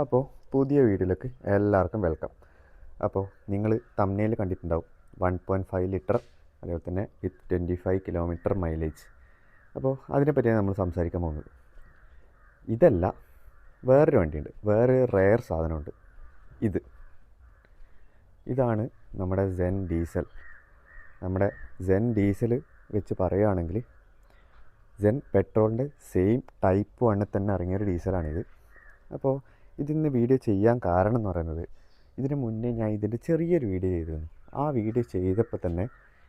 അപ്പോൾ പുതിയ വീഡിയോയിലേക്ക് എല്ലാവർക്കും വെൽക്കം അപ്പോൾ നിങ്ങൾ തമ്മിൽ കണ്ടിട്ടുണ്ടാവും. വൺ പോയിന്റ് ഫൈവ് ലിറ്റർ അതേപോലെ തന്നെ with twenty five kilometre mileage അപ്പോൾ അതിനെപ്പറ്റിയാണ് നമ്മൾ സംസാരിക്കാൻ പോകുന്നത്. ഇതല്ല വേറൊരു വണ്ടിയുണ്ട്. വേറെ റെയർ സാധനമുണ്ട്. ഇത്. ഇതാണ് നമ്മുടെ സെൻ ഡീസൽ നമ്മുടെ സെൻ ഡീസൽ വെച്ച് പറയുകയാണെങ്കിൽ സെൻ പെട്രോളിന്റെ സെയിം ടൈപ്പ് വണ്ണിൽ തന്നെ ഇറങ്ങിയൊരു ഡീസലാണിത് അപ്പോൾ ഇതിന്ന് വീഡിയോ ചെയ്യാൻ കാരണം എന്ന് പറയുന്നത് ഇതിന് മുന്നേ ഞാൻ ഇതിന്റെ ചെറിയൊരു വീഡിയോ ചെയ്തിരുന്നു. ആ വീഡിയോ ചെയ്തപ്പോൾ തന്നെ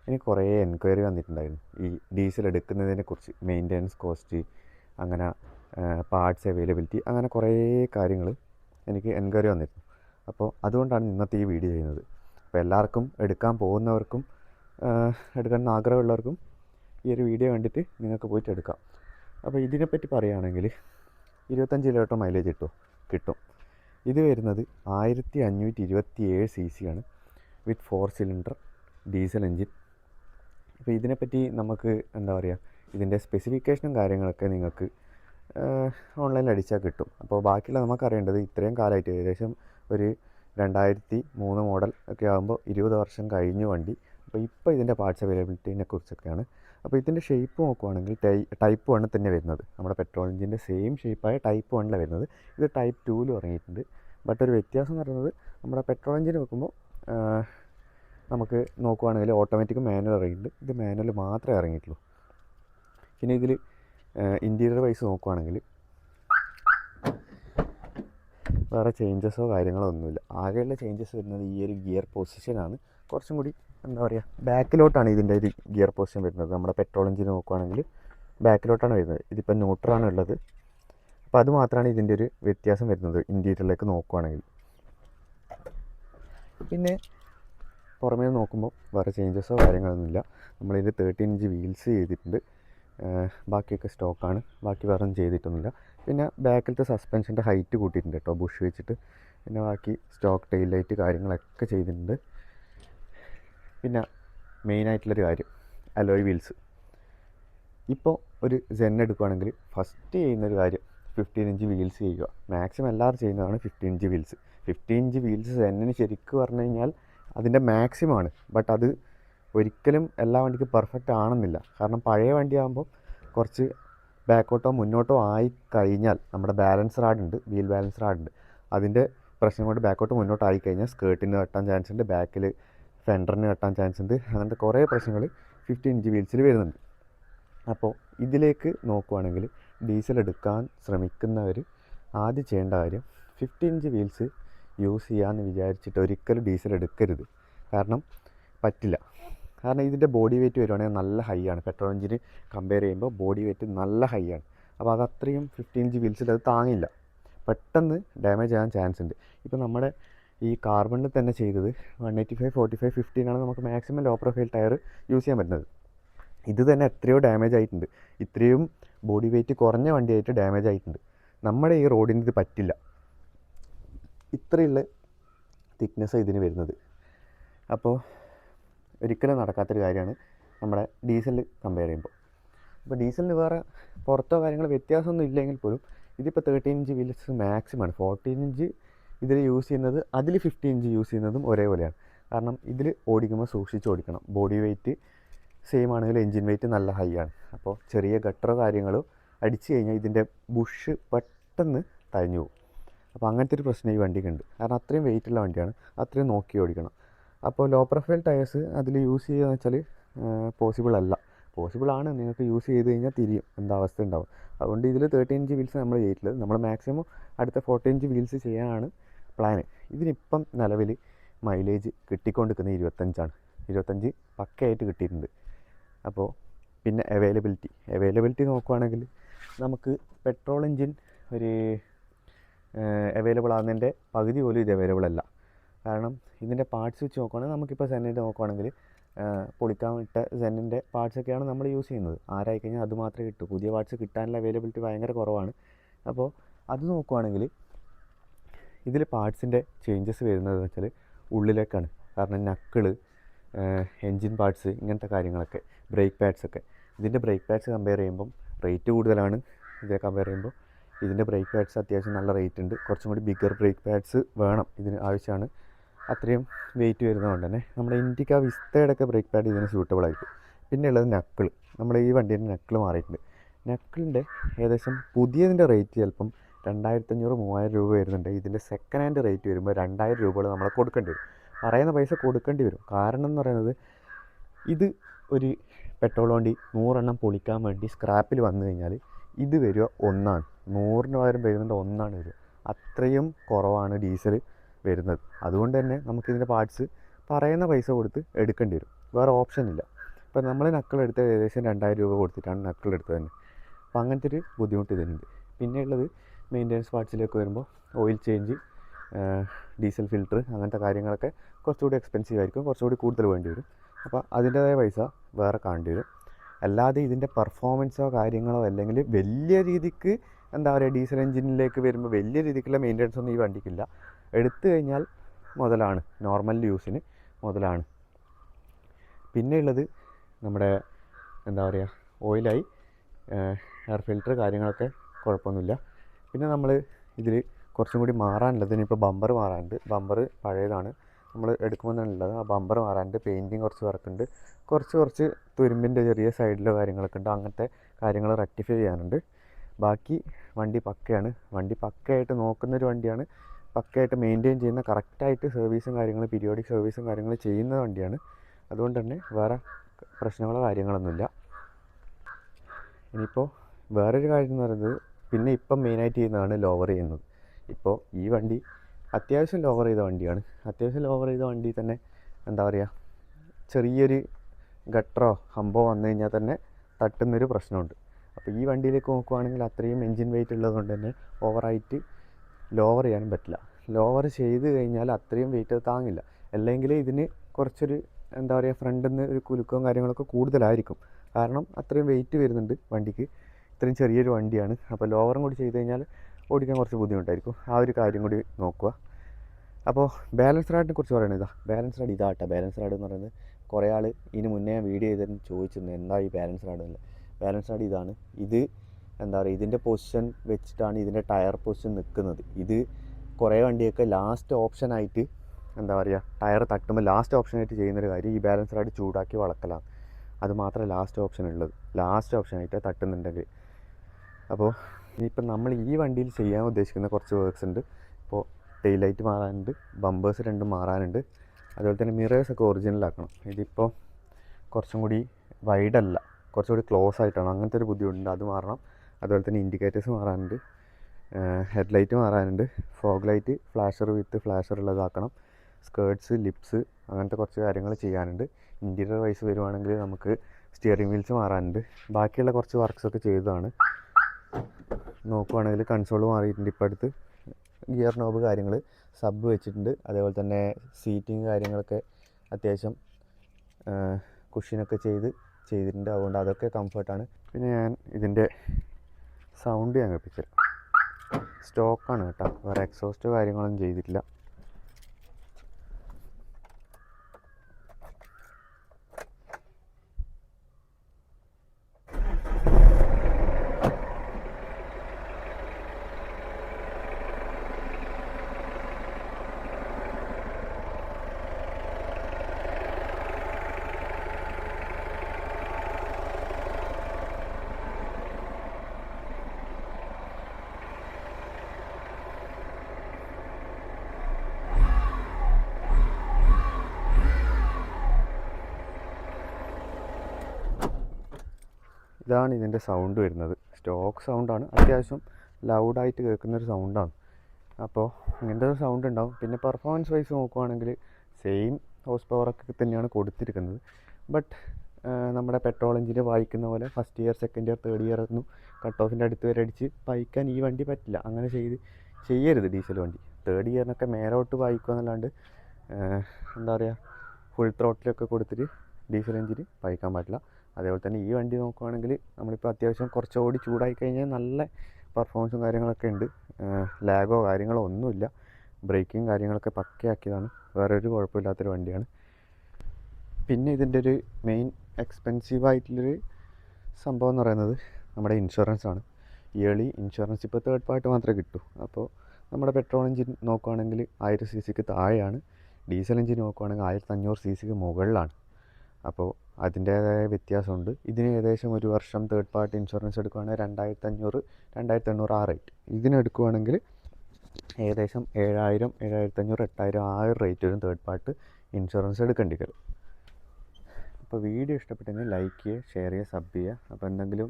എനിക്ക് കുറേ എൻക്വയറി വന്നിട്ടുണ്ടായിരുന്നു. ഈ ഡീസൽ എടുക്കുന്നതിനെ കുറിച്ച് മെയിന്റെനൻസ് കോസ്റ്റ് അങ്ങനെ പാർട്സ് അവൈലബിലിറ്റി അങ്ങനെ കുറേ കാര്യങ്ങൾ എനിക്ക് എൻക്വയറി വന്നിരുന്നു. അപ്പോൾ അതുകൊണ്ടാണ് ഇന്നത്തെ ഈ വീഡിയോ ചെയ്യുന്നത്. അപ്പോൾ എല്ലാവർക്കും എടുക്കാൻ പോകുന്നവർക്കും എടുക്കാൻ ആഗ്രഹമുള്ളവർക്കും ഈ ഒരു വീഡിയോ കണ്ടിട്ട് നിങ്ങൾക്ക് പോയിട്ട് എടുക്കാം. അപ്പോൾ ഇതിനെപ്പറ്റി പറയുകയാണെങ്കിൽ ഇരുപത്തഞ്ച് കിലോമീറ്റർ മൈലേജ് കിട്ടും കിട്ടും. ഇത് വരുന്നത് ആയിരത്തി അഞ്ഞൂറ്റി ഇരുപത്തി ഏഴ് സി സി ആണ് with four cylinder diesel engine അപ്പോൾ ഇതിനെപ്പറ്റി നമുക്ക് എന്താ പറയുക ഇതിന്റെ സ്പെസിഫിക്കേഷനും കാര്യങ്ങളൊക്കെ നിങ്ങൾക്ക് ഓൺലൈനിൽ അടിച്ചാൽ കിട്ടും. അപ്പോൾ ബാക്കിയുള്ള നമുക്കറിയേണ്ടത് ഇത്രയും കാലമായിട്ട് ഏകദേശം ഒരു രണ്ടായിരത്തി മൂന്ന് മോഡൽ ഒക്കെ ആകുമ്പോൾ ഇരുപത് വർഷം കഴിഞ്ഞു വണ്ടി അപ്പോൾ ഇപ്പോൾ ഇതിന്റെ പാർട്സ് അവൈലബിലിറ്റിനെ കുറിച്ചൊക്കെയാണ്. അപ്പോൾ ഇതിന്റെ ഷേപ്പ് നോക്കുവാണെങ്കിൽ ടൈപ്പ് വണ്ണിൽ തന്നെ വരുന്നത്. നമ്മുടെ പെട്രോൾ എഞ്ചിന്റെ സെയിം ഷേപ്പായ ടൈപ്പ് വണ്ണിലാണ് വരുന്നത്. ഇത് ടൈപ്പ് ടൂവിൽ ഇറങ്ങിയിട്ടുണ്ട്. ബട്ട് ഒരു വ്യത്യാസം എന്ന് പറയുന്നത് നമ്മുടെ പെട്രോൾ എഞ്ചിൻ വെക്കുമ്പോൾ നമുക്ക് നോക്കുവാണെങ്കിൽ ഓട്ടോമാറ്റിക് മാനുവൽ ഇറങ്ങിയിട്ടുണ്ട്. ഇത് മാനുവൽ മാത്രമേ ഇറങ്ങിയിട്ടുള്ളൂ. പിന്നെ ഇതിൽ ഇന്റീരിയർ വൈസ് നോക്കുവാണെങ്കിൽ വേറെ ചേഞ്ചസോ കാര്യങ്ങളോ ഒന്നുമില്ല. ആകെയുള്ള ചേഞ്ചസ് വരുന്നത് ഈ ഒരു ഗിയർ പൊസിഷനാണ് കുറച്ചും കൂടി എന്താ പറയുക ബാക്കിലോട്ടാണ് ഇതിന്റെ ഒരു ഗിയർ പൊസിഷൻ വരുന്നത്. നമ്മുടെ പെട്രോൾ എഞ്ചിൻ നോക്കുകയാണെങ്കിൽ ബാക്കിലോട്ടാണ് വരുന്നത്. ഇതിപ്പോൾ ന്യൂട്രാണ് ഉള്ളത്. അപ്പോൾ അത് മാത്രമാണ് ഇതിന്റെ ഒരു വ്യത്യാസം വരുന്നത് ഇന്റീരിയറിലേക്ക് നോക്കുകയാണെങ്കിൽ പിന്നെ പുറമേ നോക്കുമ്പോൾ വേറെ ചേഞ്ചസോ കാര്യങ്ങളൊന്നുമില്ല നമ്മളിതിൽ തേർട്ടീൻ ഇഞ്ച് വീൽസ് ചെയ്തിട്ടുണ്ട്. ബാക്കിയൊക്കെ സ്റ്റോക്കാണ് ബാക്കി വേറെ ഒന്നും ചെയ്തിട്ടൊന്നുമില്ല. പിന്നെ ബാക്കിലത്തെ സസ്പെൻഷന്റെ ഹൈറ്റ് കൂട്ടിയിട്ടുണ്ട് കേട്ടോ. ബുഷ് വെച്ചിട്ട്. പിന്നെ ബാക്കി സ്റ്റോക്ക് ടെയിൽ ലൈറ്റ് കാര്യങ്ങളൊക്കെ ചെയ്തിട്ടുണ്ട്. പിന്നെ മെയിനായിട്ടുള്ളൊരു കാര്യം അലോയ് വീൽസ് ഇപ്പോൾ ഒരു സെൻ എടുക്കുകയാണെങ്കിൽ ഫസ്റ്റ് ചെയ്യുന്നൊരു കാര്യം ഫിഫ്റ്റീൻ ഇഞ്ച് വീൽസ് ചെയ്യുക. മാക്സിമം എല്ലാവരും ചെയ്യുന്നതാണ് fifteen inch wheels fifteen inch wheels ജെന്നിന് ശരിക്കും പറഞ്ഞു കഴിഞ്ഞാൽ അതിന്റെ മാക്സിമം ആണ്. ബട്ട് അത് ഒരിക്കലും എല്ലാ വണ്ടിക്കും പെർഫെക്റ്റ് ആണെന്നില്ല. കാരണം പഴയ വണ്ടിയാകുമ്പോൾ കുറച്ച് ബാക്കോട്ടോ മുന്നോട്ടോ ആയി കഴിഞ്ഞാൽ നമ്മുടെ ബാലൻസ് റാഡ് ഉണ്ട് വീൽ ബാലൻസ് റാഡ് ഉണ്ട്. അതിന്റെ പ്രശ്നം കൊണ്ട് ബാക്കോട്ട് മുന്നോട്ട് ആയി കഴിഞ്ഞാൽ സ്കേർട്ടിന് തട്ടാൻ ചാൻസ് ഉണ്ട് ബാക്കിൽ ഫെൻഡറിന് കെട്ടാൻ ചാൻസ് ഉണ്ട്. അങ്ങനത്തെ കുറേ പ്രശ്നങ്ങൾ ഫിഫ്റ്റീൻ ഇഞ്ച് വീൽസിൽ വരുന്നുണ്ട്. അപ്പോൾ ഇതിലേക്ക് നോക്കുവാണെങ്കിൽ ഡീസൽ എടുക്കാൻ ശ്രമിക്കുന്നവർ ആദ്യം ചെയ്യേണ്ട കാര്യം ഫിഫ്റ്റീൻ ഇഞ്ച് വീൽസ് യൂസ് ചെയ്യാമെന്ന് വിചാരിച്ചിട്ട് ഒരിക്കലും ഡീസൽ എടുക്കരുത്. കാരണം പറ്റില്ല. കാരണം ഇതിന്റെ ബോഡി വെയിറ്റ് വരുവാണെങ്കിൽ നല്ല ഹൈ ആണ്. പെട്രോൾ എഞ്ചിന് കമ്പയർ ചെയ്യുമ്പോൾ ബോഡി വെയിറ്റ് നല്ല ഹൈ ആണ്. അപ്പോൾ അത് അത്രയും ഫിഫ്റ്റീൻ ഇഞ്ച് വീൽസിൽ അത് താങ്ങില്ല. പെട്ടെന്ന് ഡാമേജ് ആകാൻ ചാൻസ് ഉണ്ട്. ഇപ്പോൾ നമ്മുടെ ഈ കാർബണിൽ തന്നെ ചെയ്തത്. One eighty five forty five ഫിഫ്റ്റീനാണ് നമുക്ക് maximum low profile tyre use ചെയ്യാൻ പറ്റുന്നത്. ഇത് തന്നെ എത്രയോ ഡാമേജ് ആയിട്ടുണ്ട്. ഇത്രയും ബോഡി വെയിറ്റ് കുറഞ്ഞ വണ്ടിയായിട്ട് ഡാമേജ് ആയിട്ടുണ്ട്. നമ്മുടെ ഈ റോഡിന് ഇത് പറ്റില്ല. ഇത്രയുള്ള തിക്നെസ് ഇതിന് വരുന്നത്. അപ്പോൾ ഒരിക്കലും നടക്കാത്തൊരു കാര്യമാണ് നമ്മുടെ ഡീസൽ കമ്പയർ ചെയ്യുമ്പോൾ. അപ്പോൾ ഡീസലിന് വേറെ പുറത്തോ കാര്യങ്ങളോ വ്യത്യാസമൊന്നും ഇല്ലെങ്കിൽ പോലും ഇതിപ്പോൾ തേർട്ടീൻ ഇഞ്ച് വീൽസ് മാക്സിമമാണ് ഫോർട്ടീൻ ഇഞ്ച് ഇതിൽ യൂസ് ചെയ്യുന്നത് അതിൽ ഫിഫ്റ്റി ഇഞ്ച് യൂസ് ചെയ്യുന്നതും ഒരേപോലെയാണ്. കാരണം ഇതിൽ ഓടിക്കുമ്പോൾ സൂക്ഷിച്ച് ഓടിക്കണം. ബോഡി വെയിറ്റ് സെയിം ആണെങ്കിൽ എൻജിൻ വെയിറ്റ് നല്ല ഹൈ ആണ്. അപ്പോൾ ചെറിയ ഗട്ടറോ കാര്യങ്ങളോ അടിച്ചു കഴിഞ്ഞാൽ ഇതിന്റെ ബുഷ് പെട്ടെന്ന് തഴഞ്ഞു പോകും. അപ്പോൾ അങ്ങനത്തെ ഒരു പ്രശ്നം ഈ വണ്ടിക്കുണ്ട്. കാരണം അത്രയും വെയിറ്റ് ഉള്ള വണ്ടിയാണ്. അത്രയും നോക്കി ഓടിക്കണം. അപ്പോൾ ലോ പ്രൊഫൈൽ ടയേഴ്സ് അതിൽ യൂസ് ചെയ്യുക എന്ന് വെച്ചാൽ പോസിബിൾ അല്ല. പോസിബിൾ ആണ് നിങ്ങൾക്ക് യൂസ് ചെയ്ത് കഴിഞ്ഞാൽ തിരിയും. എന്താ അവസ്ഥ ഉണ്ടാവും അതുകൊണ്ട് ഇതിൽ തേർട്ടി ഇഞ്ച് വീൽസ് നമ്മൾ ചെയ്തിട്ടുള്ളത്. നമ്മൾ മാക്സിമം അടുത്ത ഫോർട്ടി ഇഞ്ച് വീൽസ് ചെയ്യാനാണ് പ്ലാന് ഇതിനിപ്പം നിലവിൽ മൈലേജ് കിട്ടിക്കൊണ്ടിരിക്കുന്നത് ഇരുപത്തഞ്ചാണ്. ഇരുപത്തഞ്ച് പക്കയായിട്ട് കിട്ടിയിട്ടുണ്ട്. അപ്പോൾ പിന്നെ അവൈലബിലിറ്റി അവൈലബിലിറ്റി നോക്കുവാണെങ്കിൽ നമുക്ക് പെട്രോൾ എഞ്ചിൻ ഒരു അവൈലബിൾ ആകുന്നതിന്റെ പകുതി പോലും ഇത് അവൈലബിൾ അല്ല. കാരണം ഇതിന്റെ പാർട്സ് വെച്ച് നോക്കുവാണെങ്കിൽ നമുക്കിപ്പോൾ സെന്നിന്റെ നോക്കുകയാണെങ്കിൽ പൊളിക്കാൻ വിട്ട സെന്നിന്റെ പാർട്സൊക്കെയാണ് നമ്മൾ യൂസ് ചെയ്യുന്നത്. ആരായി കഴിഞ്ഞാൽ അത് മാത്രമേ കിട്ടൂ. പുതിയ പാർട്സ് കിട്ടാനുള്ള അവൈലബിലിറ്റി ഭയങ്കര കുറവാണ്. അപ്പോൾ അത് നോക്കുവാണെങ്കിൽ ഇതിൽ പാർട്സിന്റെ ചേഞ്ചസ് വരുന്നത് വെച്ചാൽ ഉള്ളിലേക്കാണ്. കാരണം നക്കിൾ എൻജിൻ പാർട്സ് ഇങ്ങനത്തെ കാര്യങ്ങളൊക്കെ ബ്രേക്ക് പാഡ്സ് ഒക്കെ. ഇതിന്റെ ബ്രേക്ക് പാഡ്സ് കമ്പയർ ചെയ്യുമ്പം റേറ്റ് കൂടുതലാണ്. ഇതേ കമ്പയർ ചെയ്യുമ്പോൾ ഇതിന്റെ ബ്രേക്ക് പാഡ്സ് അത്യാവശ്യം നല്ല റേറ്റ് ഉണ്ട്. കുറച്ചും കൂടി ബിഗർ ബ്രേക്ക് പാഡ്സ് വേണം ഇതിന് ആവശ്യമാണ്. അത്രയും വെയിറ്റ് വരുന്നതുകൊണ്ട് തന്നെ നമ്മുടെ ഇൻഡിക്ക വിസ്തയുടെ ഒക്കെ ബ്രേക്ക് പാഡ് ഇതിന് സൂട്ടബിൾ ആയിരിക്കും പിന്നെ ഉള്ളത് നക്കിൾ നമ്മുടെ ഈ വണ്ടീന്റെ നക്കിൾ മാറിയിട്ടുണ്ട്. നക്കിളിന്റെ ഏകദേശം പുതിയതിന്റെ റേറ്റ് ചിലപ്പം രണ്ടായിരത്തഞ്ഞൂറ് മൂവായിരം രൂപ വരുന്നുണ്ട്. ഇതിന്റെ സെക്കൻഡ് ഹാൻഡ് റേറ്റ് വരുമ്പോൾ രണ്ടായിരം രൂപകൾ നമ്മൾ കൊടുക്കേണ്ടി വരും. പറയുന്ന പൈസ കൊടുക്കേണ്ടി വരും. കാരണം എന്ന് പറയുന്നത് ഇത് ഒരു പെട്രോൾ വണ്ടി നൂറെണ്ണം പൊളിക്കാൻ വേണ്ടി സ്ക്രാപ്പിൽ വന്നു കഴിഞ്ഞാൽ ഇത് വരിക ഒന്നാണ്. നൂറിന് പകരം വരുന്നുണ്ട് ഒന്നാണ് വരിക. അത്രയും കുറവാണ് ഡീസൽ വരുന്നത്. അതുകൊണ്ട് തന്നെ നമുക്കിതിന്റെ പാർട്സ് പറയുന്ന പൈസ കൊടുത്ത് എടുക്കേണ്ടി വരും. വേറെ ഓപ്ഷൻ ഇല്ല. ഇപ്പം നമ്മൾ നക്കളെടുത്ത് ഏകദേശം രണ്ടായിരം രൂപ കൊടുത്തിട്ടാണ് നക്കളെടുത്തത് തന്നെ. അപ്പോൾ അങ്ങനത്തെ ഒരു ബുദ്ധിമുട്ട് ഇതിനുണ്ട്. പിന്നെയുള്ളത് മെയിന്റെനൻസ് പാർട്സിലേക്ക് വരുമ്പോൾ ഓയിൽ ചേഞ്ച് ഡീസൽ ഫിൽറ്റർ അങ്ങനത്തെ കാര്യങ്ങളൊക്കെ കുറച്ചുകൂടി എക്സ്പെൻസീവ് ആയിരിക്കും. കുറച്ചുകൂടി കൂടുതൽ വേണ്ടി വരും. അപ്പോൾ അതിന്റേതായ പൈസ വേറെ കാണേണ്ടി വരും. അല്ലാതെ ഇതിന്റെ പെർഫോമൻസോ കാര്യങ്ങളോ അല്ലെങ്കിൽ വലിയ രീതിക്ക് എന്താ പറയുക ഡീസൽ എഞ്ചിനിലേക്ക് വരുമ്പോൾ വലിയ രീതിക്കുള്ള മെയിന്റെനൻസ് ഒന്നും ഈ വണ്ടിക്കില്ല. എടുത്തു കഴിഞ്ഞാൽ മുതലാണ് നോർമൽ യൂസിന് മുതലാണ്. പിന്നെയുള്ളത് നമ്മുടെ എന്താ പറയുക ഓയിലായി എയർ ഫിൽറ്റർ കാര്യങ്ങളൊക്കെ കുഴപ്പമൊന്നുമില്ല. പിന്നെ നമ്മൾ ഇതിൽ കുറച്ചും കൂടി മാറാനുള്ളത് ഇനിയിപ്പോൾ ബമ്പർ മാറാനുണ്ട്. ബമ്പർ പഴയതാണ്. നമ്മൾ ഉള്ളത്. ആ ബമ്പർ മാറാനുണ്ട്. പെയിന്റിങ് കുറച്ച് വർക്കുണ്ട് കുറച്ച് കുറച്ച് തുരുമ്പിന്റെ ചെറിയ സൈഡിലോ കാര്യങ്ങളൊക്കെ ഉണ്ട്. അങ്ങനത്തെ കാര്യങ്ങൾ റെക്ടിഫൈ ചെയ്യാനുണ്ട്. ബാക്കി വണ്ടി പക്കയാണ്. വണ്ടി പക്കയായിട്ട് നോക്കുന്നൊരു വണ്ടിയാണ്. പക്കയായിട്ട് മെയിന്റെയിൻ ചെയ്യുന്ന കറക്റ്റായിട്ട് സർവീസും കാര്യങ്ങളും പീരിയോഡിക് സർവീസും കാര്യങ്ങളും ചെയ്യുന്ന വണ്ടിയാണ്. അതുകൊണ്ട് തന്നെ വേറെ പ്രശ്നങ്ങളോ കാര്യങ്ങളൊന്നുമില്ല. ഇനിയിപ്പോൾ വേറൊരു കാര്യം എന്ന് പറയുന്നത് പിന്നെ ഇപ്പം മെയിനായിട്ട് ചെയ്യുന്നതാണ് ലോവർ ചെയ്യുന്നത്. ഇപ്പോൾ ഈ വണ്ടി അത്യാവശ്യം ലോവർ ചെയ്ത വണ്ടിയാണ്. അത്യാവശ്യം ലോവർ ചെയ്ത വണ്ടി തന്നെ എന്താ പറയുക ചെറിയൊരു ഗട്ടറോ ഹമ്പോ വന്നു കഴിഞ്ഞാൽ തന്നെ തട്ടുന്നൊരു പ്രശ്നമുണ്ട്. അപ്പോൾ ഈ വണ്ടിയിലേക്ക് നോക്കുവാണെങ്കിൽ അത്രയും എൻജിൻ വെയിറ്റ് ഉള്ളതുകൊണ്ട് തന്നെ ഓവറായിട്ട് ലോവർ ചെയ്യാനും പറ്റില്ല. ലോവർ ചെയ്ത് കഴിഞ്ഞാൽ അത്രയും വെയിറ്റ് അത് താങ്ങില്ല. അല്ലെങ്കിൽ ഇതിന് കുറച്ചൊരു എന്താ പറയുക ഫ്രണ്ടിൽ നിന്ന് ഒരു കുലുക്കവും കാര്യങ്ങളൊക്കെ കൂടുതലായിരിക്കും. കാരണം അത്രയും വെയിറ്റ് വരുന്നുണ്ട് വണ്ടിക്ക്. ഇത്രയും ചെറിയൊരു വണ്ടിയാണ്. അപ്പോൾ ലോവറും കൂടി ചെയ്ത് കഴിഞ്ഞാൽ ഓടിക്കാൻ കുറച്ച് ബുദ്ധിമുട്ടായിരിക്കും. ആ ഒരു കാര്യം കൂടി നോക്കുക. അപ്പോൾ ബാലൻസ് റാഡിനെ കുറിച്ച് പറയുന്നത് ഇതാ. ബാലൻസ് റാഡ് ഇതാട്ടോ. ബാലൻസ് റാഡ് എന്ന് പറയുന്നത് കുറേ ആൾ ഇതിന് മുന്നേ വീഡിയോ ചെയ്തിട്ട് ചോദിച്ചിരുന്നു എന്താ ഈ ബാലൻസ് റാഡ് എന്ന്. ബാലൻസ് ആണ് ഇതാണ്. ഇത് എന്താ പറയുക ഇതിന്റെ പൊസിഷൻ വെച്ചിട്ടാണ് ഇതിന്റെ ടയർ പൊസിഷൻ നിൽക്കുന്നത്. ഇത് കുറേ വണ്ടിയൊക്കെ ലാസ്റ്റ് ഓപ്ഷനായിട്ട് എന്താ പറയുക ടയർ തട്ടുമ്പോൾ ലാസ്റ്റ് ഓപ്ഷനായിട്ട് ചെയ്യുന്നൊരു കാര്യം ഈ ബാലൻസ് ആയിട്ട് ചൂടാക്കി വളക്കലാണ് അത് മാത്രമേ ലാസ്റ്റ് ഓപ്ഷൻ ഉള്ളത്. ലാസ്റ്റ് ഓപ്ഷനായിട്ട് തട്ടുന്നുണ്ടെങ്കിൽ. അപ്പോൾ ഇനിയിപ്പം നമ്മൾ ഈ വണ്ടിയിൽ ചെയ്യാൻ ഉദ്ദേശിക്കുന്ന കുറച്ച് വർക്ക്സ് ഉണ്ട്. ഇപ്പോൾ ടെയിൽ ലൈറ്റ് മാറാനുണ്ട് ബമ്പേഴ്സ് രണ്ടും മാറാനുണ്ട്. അതുപോലെ തന്നെ മിറേഴ്സ് ഒക്കെ ഒറിജിനലാക്കണം ഇതിപ്പോൾ കുറച്ചും കൂടി വൈഡല്ല കുറച്ചുകൂടി ക്ലോസ് ആയിട്ടാണ് അങ്ങനത്തെ ഒരു ബുദ്ധിമുട്ടുണ്ട്. അത് മാറണം. അതുപോലെ തന്നെ ഇൻഡിക്കേറ്റേഴ്സ് മാറാനുണ്ട്. Head light മാറാനുണ്ട്. Fog light flasher with flasher ഉള്ളതാക്കണം. Skirts lips അങ്ങനത്തെ കുറച്ച് കാര്യങ്ങൾ ചെയ്യാനുണ്ട്. ഇന്റീരിയർ വൈസ് വരുവാണെങ്കിൽ നമുക്ക് സ്റ്റിയറിംഗ് വീൽസ് മാറാനുണ്ട്. ബാക്കിയുള്ള കുറച്ച് വർക്ക്സൊക്കെ ചെയ്തതാണ്. നോക്കുവാണെങ്കിൽ കൺസോൾ മാറിയിട്ടുണ്ട് ഇപ്പോൾ അടുത്ത്. ഗിയർ നോബ് കാര്യങ്ങൾ സബ് വെച്ചിട്ടുണ്ട്. അതേപോലെ തന്നെ സീറ്റിംഗ് കാര്യങ്ങളൊക്കെ അത്യാവശ്യം കുഷ്യനൊക്കെ ചെയ്ത് ചെയ്തിട്ടുണ്ട്. അതുകൊണ്ട് അതൊക്കെ കംഫർട്ടാണ് പിന്നെ ഞാൻ ഇതിന്റെ സൗണ്ട് ഞാൻ കേൾപ്പിച്ചത് സ്റ്റോക്കാണ് കേട്ടോ. വേറെ എക്സോസ്റ്റ് കാര്യങ്ങളൊന്നും ചെയ്തിട്ടില്ല. ഇതാണ് ഇതിന്റെ സൗണ്ട് വരുന്നത്. സ്റ്റോക്ക് സൗണ്ടാണ് അത്യാവശ്യം ലൗഡായിട്ട് കേൾക്കുന്നൊരു സൗണ്ടാണ് അപ്പോൾ ഇങ്ങനത്തെ ഒരു സൗണ്ട് ഉണ്ടാവും. പിന്നെ പെർഫോമൻസ് വൈസ് നോക്കുവാണെങ്കിൽ സെയിം ഹോസ് പവറൊക്കെ തന്നെയാണ് കൊടുത്തിരിക്കുന്നത്. ബട്ട് നമ്മുടെ പെട്രോൾ എഞ്ചിന് വായിക്കുന്ന പോലെ first year second year third year ഒന്നും കട്ട് ഓഫിന്റെ അടുത്ത് വരെ അടിച്ച് വായിക്കാൻ ഈ വണ്ടി പറ്റില്ല. അങ്ങനെ ചെയ്ത് ചെയ്യരുത് ഡീസൽ വണ്ടി. തേർഡ് ഇയറിനൊക്കെ മേലോട്ട് വായിക്കുക എന്നല്ലാണ്ട് എന്താ പറയുക ഫുൾ ത്രോട്ടിലൊക്കെ കൊടുത്തിട്ട് ഡീസൽ എഞ്ചിന് പഴിക്കാൻ പാടില്ല. അതേപോലെ തന്നെ ഈ വണ്ടി നോക്കുവാണെങ്കിൽ നമ്മളിപ്പോൾ അത്യാവശ്യം കുറച്ച് ഓടി ചൂടായി കഴിഞ്ഞാൽ നല്ല പെർഫോമൻസും കാര്യങ്ങളൊക്കെ ഉണ്ട്. ലാഗോ കാര്യങ്ങളോ ഒന്നുമില്ല. ബ്രേക്കിങ് കാര്യങ്ങളൊക്കെ പക്കയാക്കിയതാണ്. വേറെ ഒരു കുഴപ്പമില്ലാത്തൊരു വണ്ടിയാണ്. പിന്നെ ഇതിന്റെ ഒരു മെയിൻ എക്സ്പെൻസീവ് ആയിട്ടുള്ളൊരു സംഭവം എന്ന് പറയുന്നത് നമ്മുടെ ഇൻഷുറൻസ് ആണ്. ഇയർലി ഇൻഷുറൻസ് ഇപ്പോൾ തേർഡ് പാർട്ടി മാത്രമേ കിട്ടൂ. അപ്പോൾ നമ്മുടെ പെട്രോൾ എഞ്ചിൻ നോക്കുവാണെങ്കിൽ ആയിരം സി സിക്ക് താഴെയാണ്. ഡീസൽ എഞ്ചിൻ നോക്കുവാണെങ്കിൽ ആയിരത്തഞ്ഞൂറ് സി സിക്ക് മുകളിലാണ്. അപ്പോൾ അതിന്റേതായ വ്യത്യാസമുണ്ട്. ഇതിന് ഏകദേശം ഒരു വർഷം തേർഡ് പാർട്ടി ഇൻഷുറൻസ് എടുക്കുവാണെങ്കിൽ രണ്ടായിരത്തി അഞ്ഞൂറ് രണ്ടായിരത്തി എണ്ണൂറ് ആ റേറ്റ് ഇതിനെടുക്കുവാണെങ്കിൽ ഏകദേശം ഏഴായിരം ഏഴായിരത്തി അഞ്ഞൂറ് എട്ടായിരം ആ ഒരു റേറ്റ് വരും തേർഡ് പാർട്ടി ഇൻഷുറൻസ് എടുക്കേണ്ടി വരും. അപ്പോൾ വീഡിയോ ഇഷ്ടപ്പെട്ടെങ്കിൽ ലൈക്ക് ചെയ്യുക ഷെയർ ചെയ്യുക സബ് ചെയ്യുക. അപ്പോൾ എന്തെങ്കിലും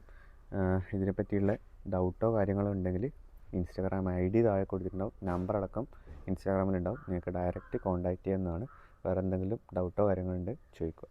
ഇതിനെപ്പറ്റിയുള്ള ഡൗട്ടോ കാര്യങ്ങളോ ഉണ്ടെങ്കിൽ ഇൻസ്റ്റാഗ്രാം ഐ ഡി താഴെ കൊടുത്തിട്ടുണ്ടാവും. നമ്പർ അടക്കം ഇൻസ്റ്റാഗ്രാമിലുണ്ടാവും നിങ്ങൾക്ക് ഡയറക്റ്റ് കോൺടാക്റ്റ് ചെയ്യുന്നതാണ് വേറെ എന്തെങ്കിലും ഡൗട്ടോ കാര്യങ്ങളുണ്ടെങ്കിൽ ചോദിക്കുക.